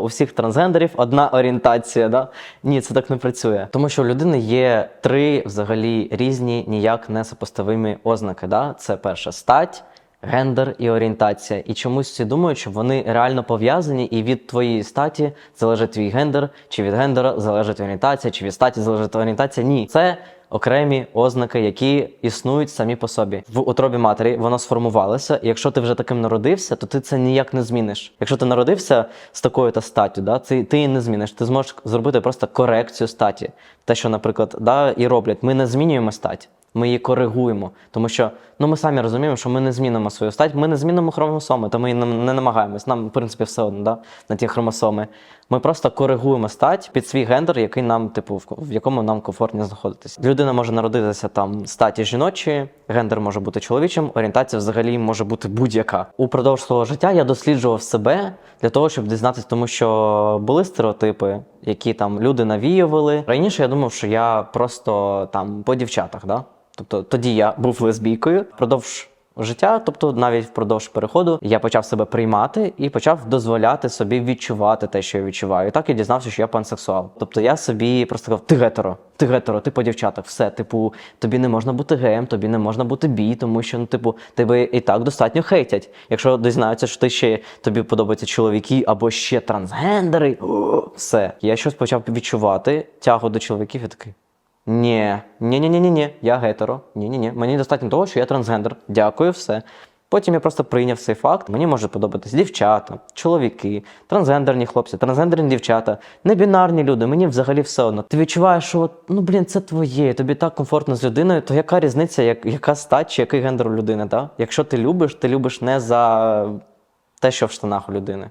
У всіх трансгендерів одна орієнтація. Да? Ні, це так не працює. Тому що у людини є три взагалі різні, ніяк не сопоставимі ознаки. Да? Це перша стать. Гендер і орієнтація. І чомусь всі думають, що вони реально пов'язані, і від твоєї статі залежить твій гендер, чи від гендера залежить орієнтація, чи від статі залежить орієнтація. Ні, це окремі ознаки, які існують самі по собі. В утробі матері воно сформувалося. І якщо ти вже таким народився, то ти це ніяк не зміниш. Якщо ти народився з такою та статтю, да, ти, ти не зміниш. Ти зможеш зробити просто корекцію статі. Те, що, наприклад, да, і роблять, ми не змінюємо стать. Ми її коригуємо, тому що ну ми самі розуміємо, що ми не змінимо свою стать, ми не змінимо хромосоми, то ми і не, намагаємось. Нам, в принципі, все одно да, на ті хромосоми. Ми просто коригуємо стать під свій гендер, який нам, типу, в якому нам комфортно знаходитися. Людина може народитися там статі жіночої, гендер може бути чоловічим, орієнтація взагалі може бути будь-яка. Упродовж свого життя я досліджував себе для того, щоб дізнатися, тому що були стереотипи, які там люди навіювали. Раніше я думав, що я просто там по дівчатах, да? Тобто тоді я був лесбійкою впродовж життя, тобто навіть впродовж переходу, я почав себе приймати і почав дозволяти собі відчувати те, що я відчуваю. І так я дізнався, що я пансексуал. Тобто я собі просто сказав, ти гетеро, ти гетеро, ти по дівчатах, все, типу, тобі не можна бути геєм, тобі не можна бути бій, тому що ну, типу, тебе і так достатньо хейтять. Якщо дізнаються, що ти ще тобі подобаються чоловіки або ще трансгендери, все. Я щось почав відчувати тягу до чоловіків і такий. Ні, ні, ні, ні, ні, ні, я гетеро. Ні, ні, ні. Мені достатньо того, що я трансгендер. Дякую, все. Потім я просто прийняв цей факт. Мені може подобатись дівчата, чоловіки, трансгендерні хлопці, трансгендерні дівчата, небінарні люди. Мені взагалі все одно. Ти відчуваєш, що от, ну блін, це твоє, тобі так комфортно з людиною, то яка різниця, як, яка стать чи який гендер у людини? Так? Якщо ти любиш, ти любиш не за те, що в штанах у людини.